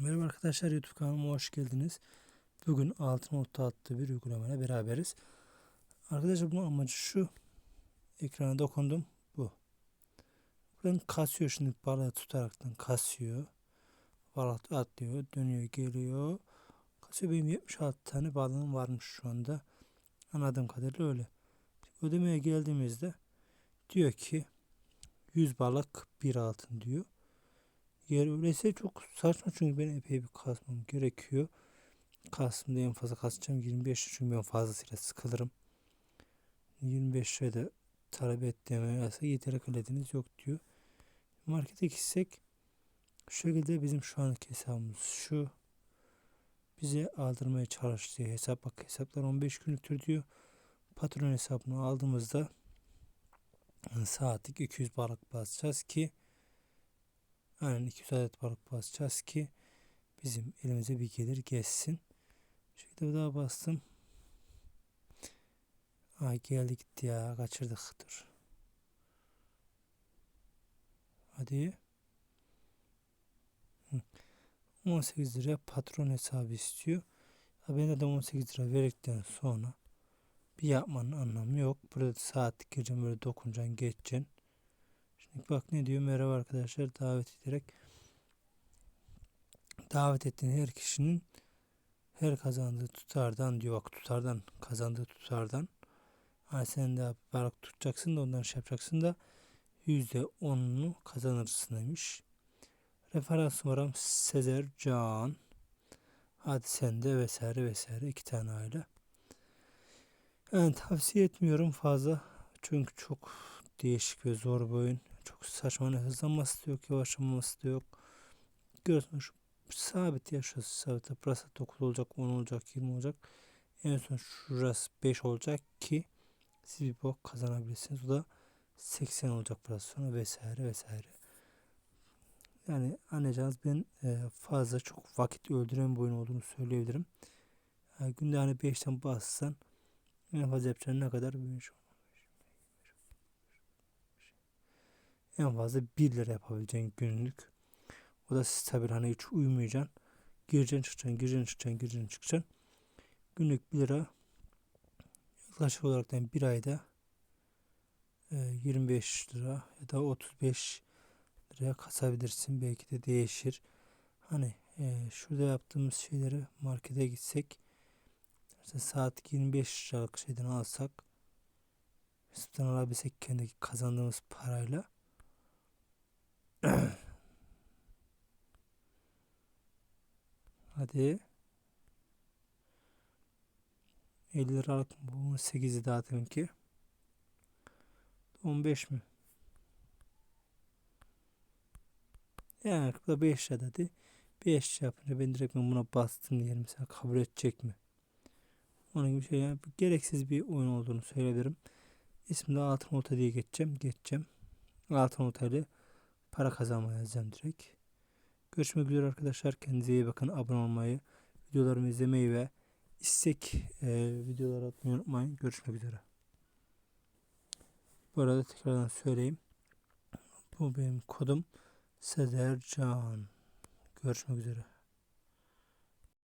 Merhaba arkadaşlar YouTube kanalıma hoş geldiniz. Bugün altın nokta adlı bir uygulamayla beraberiz. Arkadaşlar bunun amacı şu. Ekrana dokundum. Bu. Buradan kasıyor şimdi balığı tutaraktan kasıyor. Balık atlıyor, dönüyor, geliyor. Kasıyor benim 76 tane balığım varmış şu anda. Anladığım kadarıyla öyle. Ödemeye geldiğimizde diyor ki 100 balık bir altın diyor. Yer öyleyse çok saçma çünkü ben epey bir kasmam gerekiyor. Kasımda en fazla kasacağım 25 çünkü ben fazlasıyla sıkılırım. 25 lirada talep ettiğime yasa yeteri kalediniz yok diyor. Markete gitsek şu şekilde bizim şu anki hesabımız şu. Bize aldırmaya çalıştığı hesap bak hesaplar 15 günlüktür diyor. Patron hesabını aldığımızda saatlik 200 balık basacağız ki Aynen 200 adet balık basacağız ki bizim elimize bir gelir geçsin. Şöyle daha bastım. Ay geldi gitti ya kaçırdık dur. Hadi. 18 lira patron hesabı istiyor. Ben de 18 lira verdikten sonra bir yapmanın anlamı yok. Burada saatlik gireceğim böyle dokunacaksın geçeceksin. Bak ne diyor merhaba arkadaşlar davet ederek davet ettiğin her kişinin her kazandığı tutardan diyor bak tutardan kazandığı tutardan hani sen de balık tutacaksın da ondan şey yapacaksın da yüzde onunu kazanırsın demiş. Referans numaram Sezer Can. Hadi sen de vesaire vesaire iki tane aile. Yani tavsiye etmiyorum fazla. Çünkü çok değişik ve zor bir oyun. Çok saçma. Hani hızlanması da yok, yavaşlaması da yok. Görüyorsunuz sabit ya şurası sabit. Burası 9 olacak, 10 olacak, 20 olacak. En son şurası 5 olacak ki siz bir bok kazanabilirsiniz. O da 80 olacak burası sonra vesaire vesaire. Yani anlayacağınız ben e, fazla çok vakit öldüren bir oyun olduğunu söyleyebilirim. Yani günde hani 5'ten bassan en fazla yapacağın ne kadar? 5, en fazla 1 lira yapabileceğin günlük. O da stabil hani hiç uyumayacaksın. Gireceksin çıkacaksın, gireceksin çıkacaksın, gireceksin çıkacaksın. Günlük 1 lira yaklaşık olarak yani bir ayda 25 e, lira ya da 35 liraya kasabilirsin. Belki de değişir. Hani e, şurada yaptığımız şeyleri markete gitsek işte saat 25 liralık şeyden alsak hesaptan alabilsek kendi kazandığımız parayla Hadi. 50 liralık bu 8'i dağıtın ki. 15 mi? Yani burada 5 lira dedi. 5 yapınca ben direkt buna bastım diyelim. Mesela kabul edecek mi? Onun gibi şey yani gereksiz bir oyun olduğunu söyleyebilirim. İsmini altın orta diye geçeceğim. Geçeceğim. Altın orta ile para kazanmaya yazacağım direkt. Görüşmek üzere arkadaşlar. Kendinize iyi bakın. Abone olmayı, videolarımı izlemeyi ve istek e, videolar atmayı unutmayın. Görüşmek üzere. Bu arada tekrardan söyleyeyim. Bu benim kodum Sezer Can. Görüşmek üzere.